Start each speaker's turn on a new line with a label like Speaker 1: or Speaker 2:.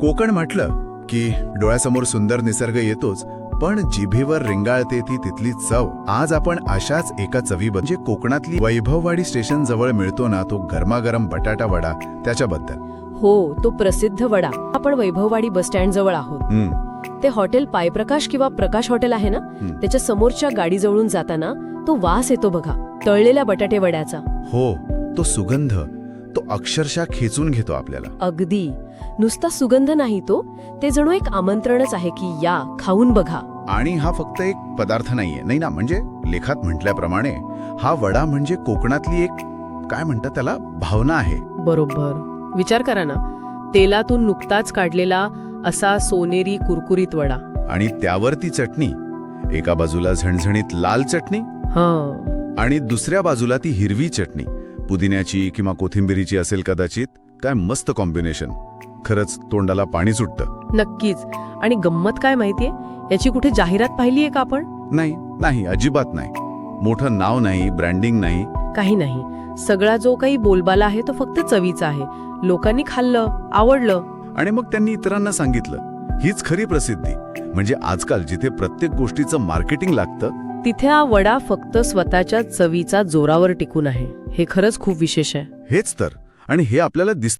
Speaker 1: कोकण म्हटलं की डोळ्यासमोर सुंदर निसर्ग येतोच पण जिभेवर रिंगाळते ती तिथली चव. आज आपण अशाच एका चवी म्हणजे कोकणातली वैभववाडी स्टेशन जवळ मिळतो ना तो गरमागरम बटाटा वडा त्याच्याबद्दल.
Speaker 2: हो तो प्रसिद्ध वडा. आपण वैभववाडी बस स्टँड जवळ आहोत. ते हॉटेल पायप्रकाश किंवा प्रकाश हॉटेल आहे ना. त्याच्या समोरच्या गाडीजवळून जाताना तो वास येतो बघा तळलेल्या बटाटे वड्याचा.
Speaker 1: हो तो सुगंध. तो अक्षरशः खेचून घेतो आपल्याला.
Speaker 2: अगदी. नुसता सुगंध नाही तो ते जणू एक आमंत्रणच आहे की या खाऊन बघा.
Speaker 1: आणि हा फक्त एक पदार्थ नाहीये. नाही ना म्हणजे लेखात म्हटल्याप्रमाणे हा वडा म्हणजे कोकणातली एक काय म्हणतात त्याला भावना आहे.
Speaker 2: बरोबर. विचार करा ना. तेलातून नुकताच काढलेला असा सोनेरी कुरकुरीत वडा.
Speaker 1: आणि त्यावर ती चटणी. एका बाजूला झणझणीत लाल चटणी.
Speaker 2: हा.
Speaker 1: आणि दुसऱ्या बाजूला ती हिरवी चटणी. पुदिन्याची किंवा कोथिंबिरीची असेल कदाचित काय मस्त कॉम्बिनेशन खरंच तोंडाला पाणी सुटतं.
Speaker 2: नक्कीच. आणि गंमत काय माहितीये? याची कुठे जाहिरात पाहिलीये का आपण?
Speaker 1: नाही नाही अजिबात नाही. मोठं नाव नाही ब्रँडिंग नाही.
Speaker 2: काही नाही. सगळा जो काही बोलबाला आहे तो फक्त चवीचा आहे. लोकांनी खाल्लं आवडलं.
Speaker 1: आणि मग त्यांनी इतरांना सांगितलं. हीच खरी प्रसिद्धी. म्हणजे आजकाल जिथे प्रत्येक गोष्टीचं मार्केटिंग लागतं
Speaker 2: तिथे हा वडा फक्त स्वतःच्या चवीचा जोरावर टिकून आहे. हे खरंच खूप विशेष आहे.
Speaker 1: हेच तर. आणि हे आपल्याला दिसत